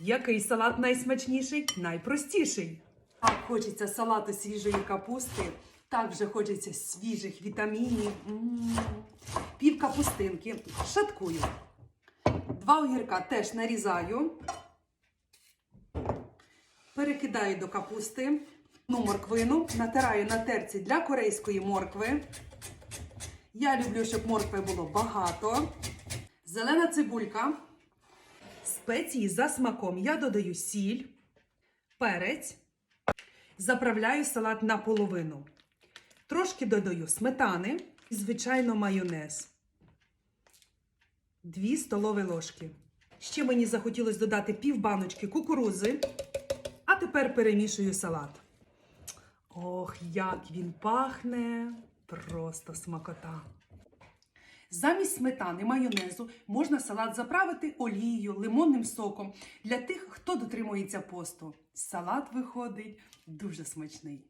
Який салат найсмачніший, найпростіший? А хочеться салату свіжої капусти. Так вже хочеться свіжих вітамінів. Пів капустинки шаткую. Два огірка теж нарізаю. Перекидаю до капусти. Ну, морквину натираю на терці для корейської моркви. Я люблю, щоб моркви було багато. Зелена цибулька. Спеції за смаком я додаю сіль, перець. Заправляю салат наполовину. Трошки додаю сметани і, звичайно, майонез. Дві столові ложки. Ще мені захотілося додати пів баночки кукурузи. А тепер перемішую салат. Ох, як він пахне! Просто смакота. Замість сметани, майонезу можна салат заправити олією, лимонним соком для тих, хто дотримується посту. Салат виходить дуже смачний.